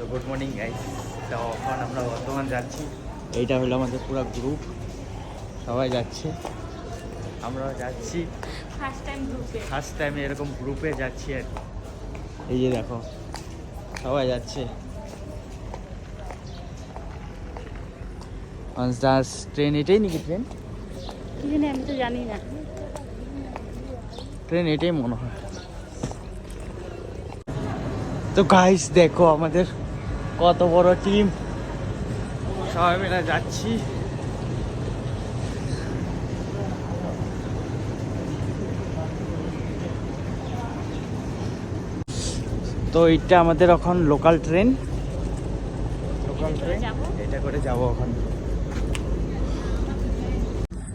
তো good morning guys তো এখন আমরা বর্তমান যাচ্ছি। এইটা হলো আমাদের পুরো গ্রুপ সবাই যাচ্ছে। আমরাও যাচ্ছি। ফার্স্ট টাইম গ্রুপে ফার্স্ট টাইম এরকম গ্রুপে যাচ্ছি আর কি। এই যে দেখো সবাই যাচ্ছে। ট্রেন এটাই নাকি ট্রেন আমি তো জানি না। ট্রেন এটাই মনে হয়। তো গাইস দেখো আমাদের কত বড় টিম সবাই মিলে যাচ্ছি। তো এইটা আমাদের এখন লোকাল ট্রেন লোকাল ট্রেন এটা করে যাব এখন।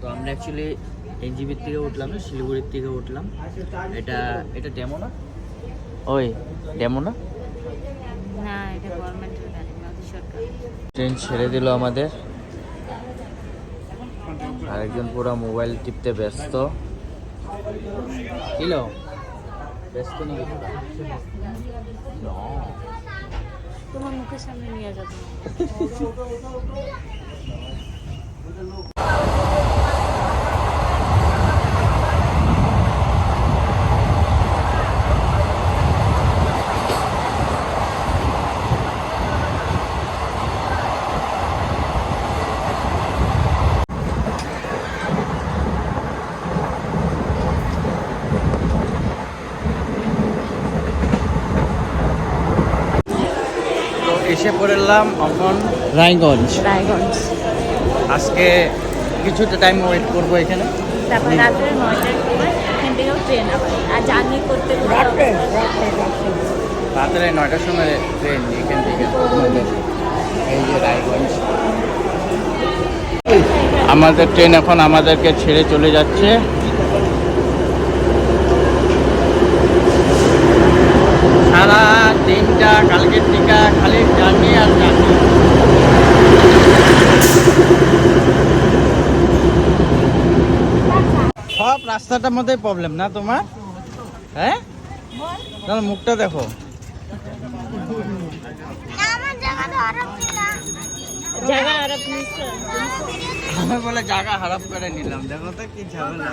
তো আমরা অ্যাকচুয়ালি এনজিবির থেকে উঠলাম না শিলিগুড়ির থেকে উঠলাম। এটা এটা ডেমো না? ওই ডেমো না? এটা গভর্নমেন্টের গাড়ি মোদী সরকার। ট্রেন ছেড়ে দিল আমাদের। আরেকজন পুরো মোবাইল টিপতে ব্যস্ত। কিলো ব্যস্ত নাকি তোমার মুখের সামনে নিয়ে যাব তো এসে পড়লাম এখন রায়গঞ্জ। রায়গঞ্জ। আজকে কিছুটা টাইম ওয়েট করব এখানে। তারপর রাত্রে নয়টার সময় এখান থেকেও ট্রেন আবার। আর জার্নি করতে করতে রাত্রে নয়টার সময় ট্রেন এখান থেকে এই যে রায়গঞ্জ। আমাদের ট্রেন এখন আমাদেরকে ছেড়ে চলে যাচ্ছে। কালকের টিকা খালি জার্নি আর জার্নি সব রাস্তাটার মধ্যে প্রবলেম না তোমার? হ্যাঁ? মুখটা দেখো। আমি বলে জায়গা হারাপ করে নিলাম। দেখো তো কি ঝামেলা।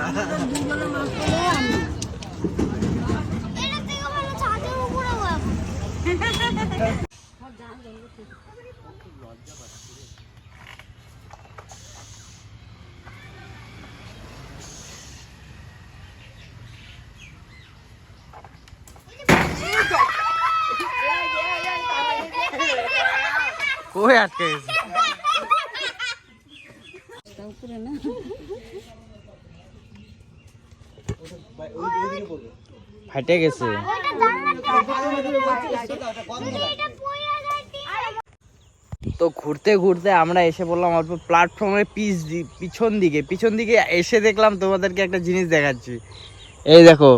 কই আটকে গেছে উপরে না ফাটে গেছে তো ঘুরতে ঘুরতে আমরা এসে বললাম অল্প প্ল্যাটফর্মের পিছ পিছন দিকে পিছন দিকে এসে দেখলাম তোমাদেরকে একটা জিনিস দেখাচ্ছি। এই দেখো,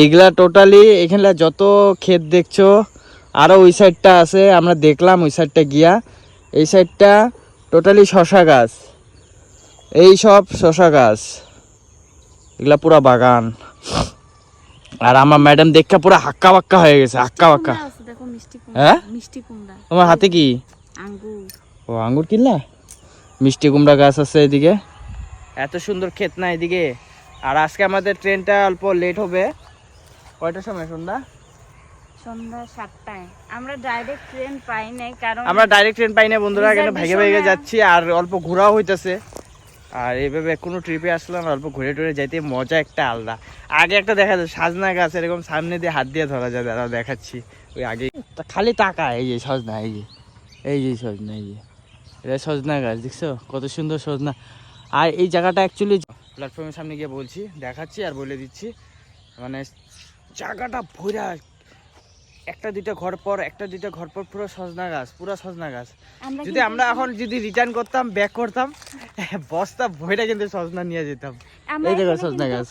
এইগুলা টোটালি এখানে যত ক্ষেত দেখছ আরও ওই সাইডটা আছে, আমরা দেখলাম ওই সাইডটা গিয়া। এই সাইডটা টোটালি শশা গাছ। এই সব শশা গাছ। এগুলা পুরা বাগান। আর আমার ম্যাডাম দেখে পুরো হাক্কা বাক্কা হয়ে গেছে হাক্কা বাক্কা হ্যাঁ? তোমার হাতে কি? ও আঙ্গুর কিনলা? মিষ্টি কুমড়া গাছ আছে এদিকে। এত সুন্দর ক্ষেত না এদিকে। আর আজকে আমাদের ট্রেনটা অল্প লেট হবে। কয়টার সময় সন্ধ্যা? সন্ধ্যা সাতটায়। আমরা ডাইরেক্ট ট্রেন পাই নাই কারণ আমরা ডাইরেক্ট ট্রেন পাই না বন্ধুরা এখানে ভাগে যাচ্ছি আর অল্প ঘোরাও হইতাছে। আর এইভাবে কোনো ট্রিপে আসলাম অল্প ঘুরে টুরে যাইতে মজা একটা আলাদা। আগে একটা দেখা যায় সাজনা গাছ এরকম সামনে দিয়ে হাত দিয়ে ধরা যায় দাঁড়াও দেখাচ্ছি। ওই আগে খালি টাকা এই যে সজনা এই যে এই যে সজনা এই যে। এটা সজনা গাছ দেখছ? কত সুন্দর সজনা। আর এই জায়গাটা অ্যাকচুয়ালি প্ল্যাটফর্মের সামনে গিয়ে বলছি দেখাচ্ছি আর বলে দিচ্ছি। মানে জায়গাটা ভরা একটা দুইটা ঘর পর একটা দুইটা ঘর পর পুরো সজনা গাছ পুরো সজনা গাছ। যদি আমরা এখন যদি রিটার্ন করতাম ব্যাক করতাম বস্তা ভইটা কিন্তু সজনা নিয়ে যেতাম। এই এখানে সজনা গাছ।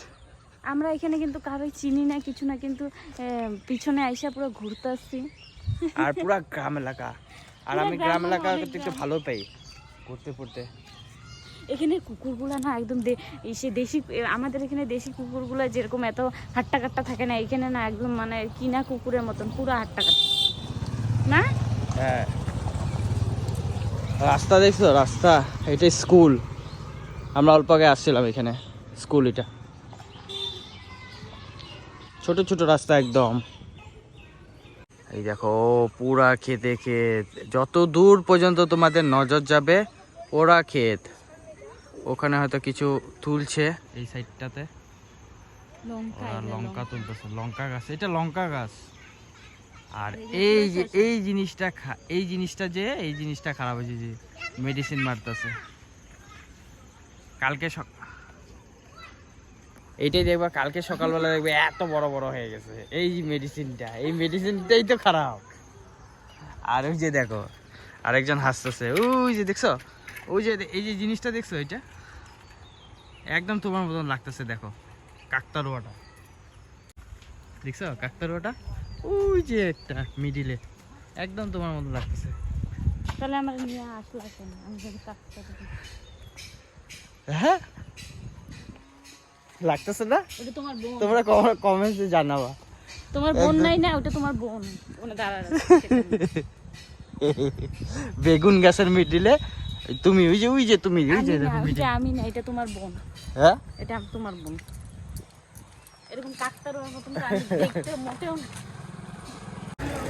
আমরা এখানে কিন্তু কারোই চিনি না কিছু না কিন্তু পিছনে আইসা পুরো ঘুরতে আসছি। আর পুরা গ্রাম এলাকা। আর আমি গ্রাম এলাকা একটু ভালো পাই ঘুরতে ফুরতে। এখানে কুকুরগুলো না একদম সে দেশি আমাদের এখানে দেশি কুকুরগুলো যেরকম এত হাট্টা কাট্টা থাকে না এখানে না একদম মানে কিনা কুকুরের মতন পুরো হাট্টা কাট্টা না? হ্যাঁ। রাস্তা দেখছ? রাস্তা এটা স্কুল। আমরা অল্প আগে আসছিলাম এখানে স্কুল এটা। ছোট ছোট রাস্তা একদম। এই দেখো পুরা খেতে ক্ষেত যত দূর পর্যন্ত তোমাদের নজর যাবে ওরা ক্ষেত। ওখানে হয়তো কিছু তুলছে এই সাইডটাতে। লঙ্কা। তুলতেছে লঙ্কা গাছ। এটা লঙ্কা গাছ। আর এই যে। এই জিনিসটা খা- এই জিনিসটা যে এই জিনিসটা খারাপ হয়েছে যে মেডিসিন মারতেছে। কালকে সক- এইটাই দেখবা কালকে সকালবেলা দেখবে এত বড় বড় হয়ে গেছে। এই মেডিসিনটা এই মেডিসিনটাই তো খারাপ। আর ওই যে দেখো আরেকজন হাসতেছে ওই যে দেখছ? ওই যে এই যে জিনিসটা দেখছ এটা? একদম তোমার মতন লাগতেছে দেখো কাকতারুয়াটা। দেখছ কাকতারুয়াটা? ওই যে একটা মিডিলে একদম তোমার মতন লাগতেছে। তাহলে আমার নিয়ে আসলা হ্যাঁ? লাগতেছে না? ওটা তোমার বোন। তোমরা কমেন্টসে জানাবা। তোমার বোন নাই না ওটা তোমার বোন। ওনে দাঁড়া বেগুন গাছের মিডিলে তুমি ওই যে ওই যে তুমি ওই যে আমি না। আমি এটা তোমার বোন। হ্যাঁ? এটা তোমার বোন। এরকম মতন দেখতে মোটেও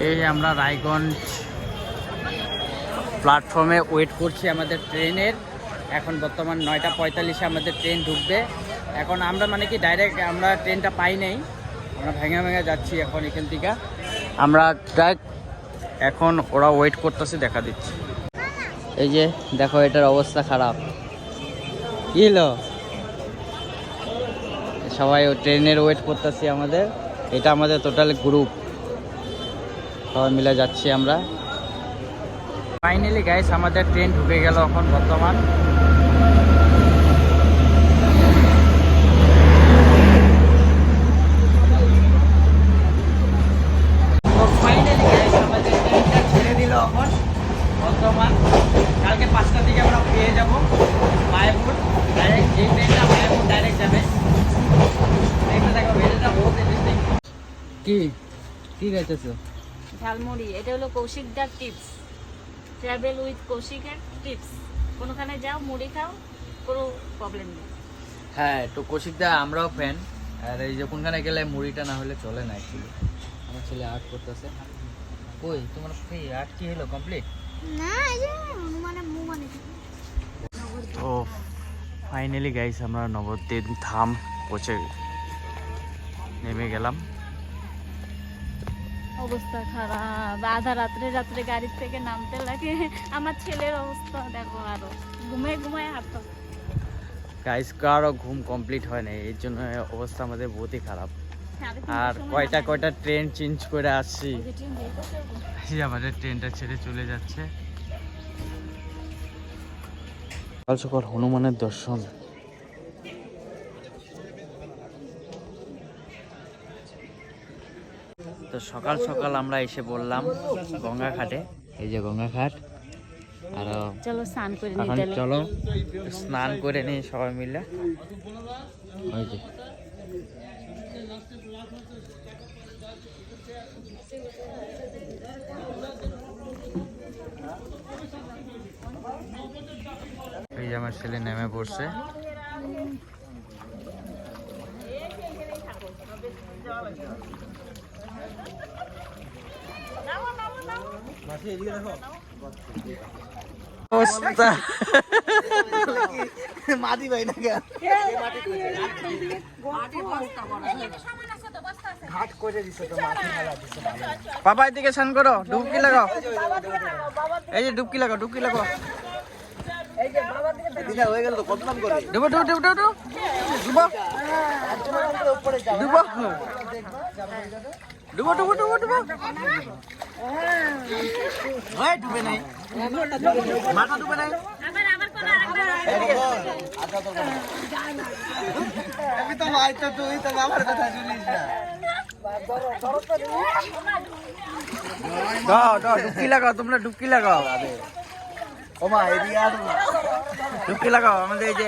এই আমরা রায়গঞ্জ প্ল্যাটফর্মে ওয়েট করছি আমাদের ট্রেনের এখন বর্তমান নয়টা পঁয়তাল্লিশে আমাদের ট্রেন ঢুকবে। এখন আমরা মানে কি ডাইরেক্ট আমরা ট্রেনটা পাই নাই। আমরা ভেঙে ভেঙে যাচ্ছি এখন এখান থেকে। আমরা ডাইরেক্ট এখন ওরা ওয়েট করতেছে, দেখা দিচ্ছে। এই যে দেখো, এটার অবস্থা খারাপ। কি হলো? সবাই ট্রেনের ওয়েট করতেছি আমাদের। এটা আমাদের টোটাল গ্রুপ সবাই মিলে যাচ্ছি আমরা। ফাইনালি গাইস আমাদের ট্রেন ঢুকে গেল এখন বর্তমান ফাইনালি গাইস আমাদের ট্রেনটা ছেড়ে দিল এখন বর্তমান কালকে পাঁচটার দিকে আমরা পেয়ে যাব মায়াপুর ডাইরেক্ট যে ট্রেনটা মায়াপুর ডাইরেক্ট যাবে ট্রেনটা দেখো ভেজেটা বহুত ইন্টারেস্টিং কি? কি গাইতেছো? ঝালমুড়ি এটা হলো কৌশিকদার টিপস। ট্রাভেল উইথ কৌশিকের টিপস। কোনোখানে যাও মুড়ি খাও কোনো প্রবলেম নেই। হ্যাঁ তো কৌশিকদা আমরাও ফ্যান আর এই যে কোনখানে গেলে মুড়িটা না হলে চলে না অ্যাকচুয়ালি আমার ছেলে আর্ট করতেছে। কই তোমার কি আর্ট কি হলো কমপ্লিট না এই যে মানে মু মানে তো ফাইনালি গাইস আমরা নবদ্বীপ ধাম পৌঁছে নেমে গেলাম। অবস্থা খারাপ। আধা রাত্রে রাত্রে গাড়ির থেকে নামতে লাগে। আমার ছেলের অবস্থা দেখো আরও। ঘুমায় ঘুমায় হাঁটতো গাইস কারও ঘুম কমপ্লিট হয় না এর জন্য অবস্থা আমাদের বহুতই খারাপ। আর কয়টা কয়টা ট্রেন চেঞ্জ করে আসছি। আমাদের ট্রেনটা ছেড়ে চলে যাচ্ছে। সকাল সকাল হনুমানের দর্শন। তো সকাল সকাল আমরা এসে বললাম গঙ্গা ঘাটে এই যে গঙ্গা ঘাট আর চলো স্নান করে নিতে চলো স্নান করে নিই সবাই মিলে। ওই যে। এই যে আমার ছেলে নেমে পড়ছে। অবস্থা। বাবা এদিকে স্নান করো ডুবকি লাগাও। এই যে ডুবকি লাগাও ডুবকি লাগাও। ডুবো ডুবো ডুবো ডুবো ডুবো। ডুবো। ডুবো ডুবো ডুবো ডুবো। ওই ডুবে নাই। মাথা ডুবে নাই। আমি তো ভাই তো তুই তো আমার কথা শুনিস না। দাও দাও ডুবকি লাগাও তোমরা ডুবকি লাগাও। ও মা এদিকে ডুবকি লাগাও আমাদের এই যে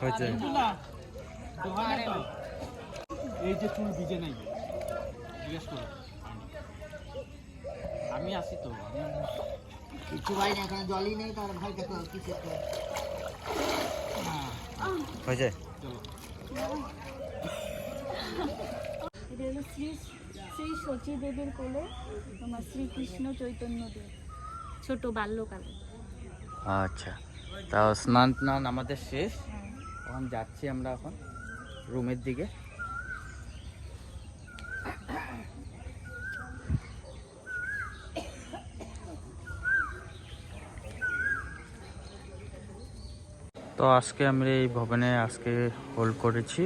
হয়েছে। এই যে চুল ভিজে নাই। জিজ্ঞেস করো। আমি আসি তো। কিছু ভাই না এখানে জলই নেই তার ভাই দেখো কিছু হয়েছে। এটা হলো শ্রী সচী দেবীর কোলে তোমার শ্রীকৃষ্ণ চৈতন্য দেব, ছোট বাল্যকালে। আচ্ছা তাও স্নান টান আমাদের শেষ। এখন যাচ্ছি আমরা এখন রুমের দিকে। তো আজকে আমরা এই ভবনে আজকে হোল্ড করেছি।